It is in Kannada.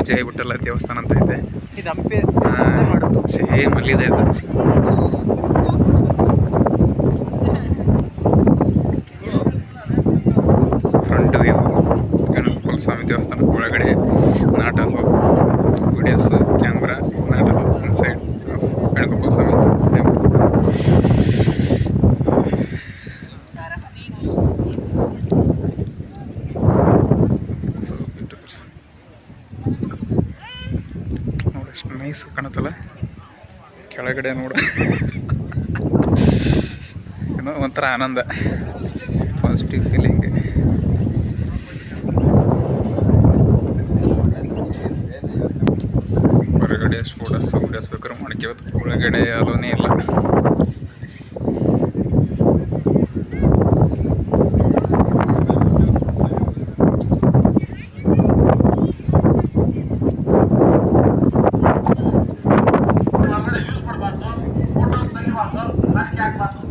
ವಿಜಯ ಬಿಟ್ಟಲ್ಲ ದೇವಸ್ಥಾನ ಅಂತ ಇದೆ. ಇದು ಹಂಪಿ ಸೇಮ್ ಅಲ್ಲಿದೆ ಅದು. ಫ್ರಂಟ್ ವ್ಯೂ ಗಣಪತಿ ಸ್ವಾಮಿ ದೇವಸ್ಥಾನ ಒಳಗಡೆ ನಾಟಲು videos camera ನಾಟಲು inside Ganapati Swami temple so beautiful ನೋಡಿ ಎಷ್ಟು ನೈಸ್ ಕಾಣುತ್ತಲ್ಲ? ಕೆಳಗಡೆ ನೋಡು. ಏನೋ ಒಂಥರ ಆನಂದ. ಪಾಸಿಟಿವ್ ಫೀಲಿಂಗ್ ಹೊರಗಡೆ ಎಷ್ಟು ಫೋಟೋಸ್ ವೀಡಿಯೋಸ್ ಬೇಕಾದ್ರೂ ಒಳಗಡೆ ಅಲೋನೇ ಇಲ್ಲ. 广东来加关